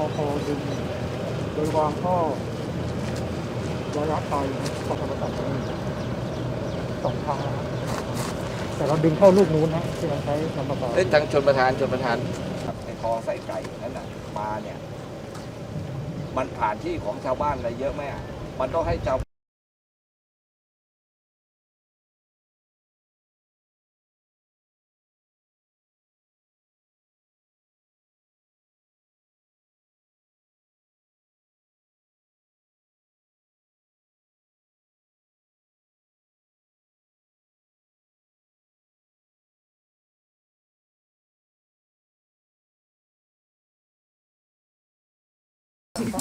อพอดึงโดยวางท่อระยะไกลพอทำตัดได้สองทางนะครับแต่เราดึงเข้าลูกนู้นนะที่เราใช้ลำประกอบเอ้ยทางชนประธานชนประธานครับในคลองไส้ไก่นั่นน่ะปลาเนี่ย มันผ่านที่ของชาวบ้านอะไรเยอะไหมอะมันต้องให้ชาว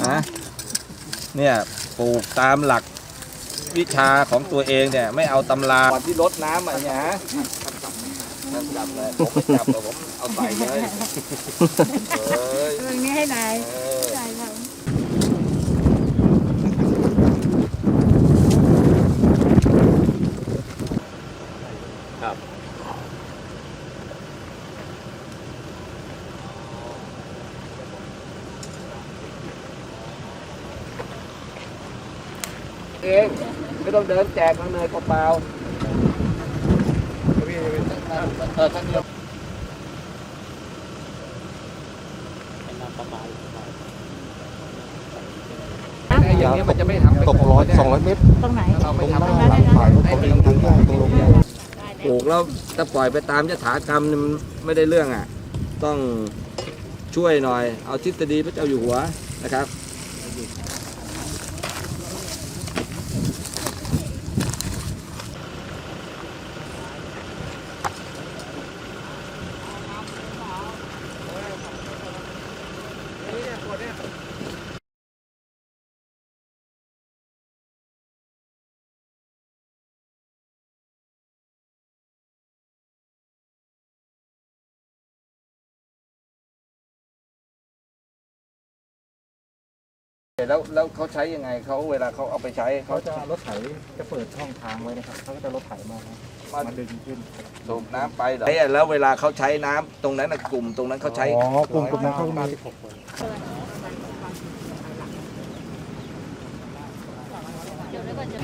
นะเนี่ยปลูกตามหลักวิชาของตัวเองเนี่ยไม่เอาตำราก่อนที่รดน้ำอะเนี่ยฮะนั่นจับเลยผมไม่จับแต่ผมเอาใส่เลยเอ้ยเรื่องนี้ให้นายเออนายท เอง ไม่ต้องเดินแจกมาเลยเปล่าๆเออท่านเดียวไอ้อย่างนี้มันจะไม่ทำเป็นตกร้อยสองร้อยเมตรำตรงไหนถ้าเราไม่ทำตรงนั้นนะฝ่ายเขาเป็นทางย่างตรงลงเนี่ยปลูกแล้วถ้าปล่อยไปตามยถากรรมเนี่ยมันไม่ได้เรื่องอะ ต้องช่วยหน่อย เอาทฤษฎีพระเจ้าอยู่หัวนะครับ แล้วแล้วเขาใช้ยังไงเขาเวลาเขาเอาไปใช้เขาเขาจะรถไถจะเปิดช่องทางไว้นะครับเขาก็จะรถไถมามาดึงขึ้นสูบน้ำไปเหรอแล้วเวลาเขาใช้น้ำตรงนั้นน่ะกลุ่มตรงนั้นเขาใช้ อ๋อกลุ่มกลุ่มนั้นเขามีสิบห กคนเดี๋ย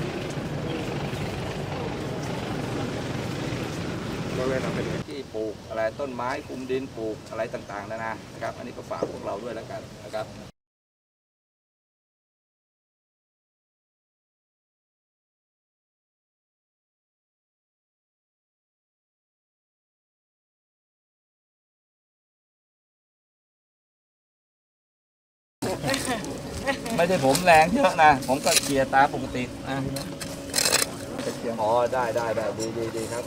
วแล้วก็จะที่ปลูกอะไรต้นไม้คุมดินปลูกอะไรต่างๆนานานะครับ อันนี้ก็ฝากพวกเราด้วยแล้วกันนะครับ ไม่ใช่ผมแรงเยอะนะ ผมก็เกียร์ตาปกตินะอ๋อได้ได้ได้ดีดีดีครับ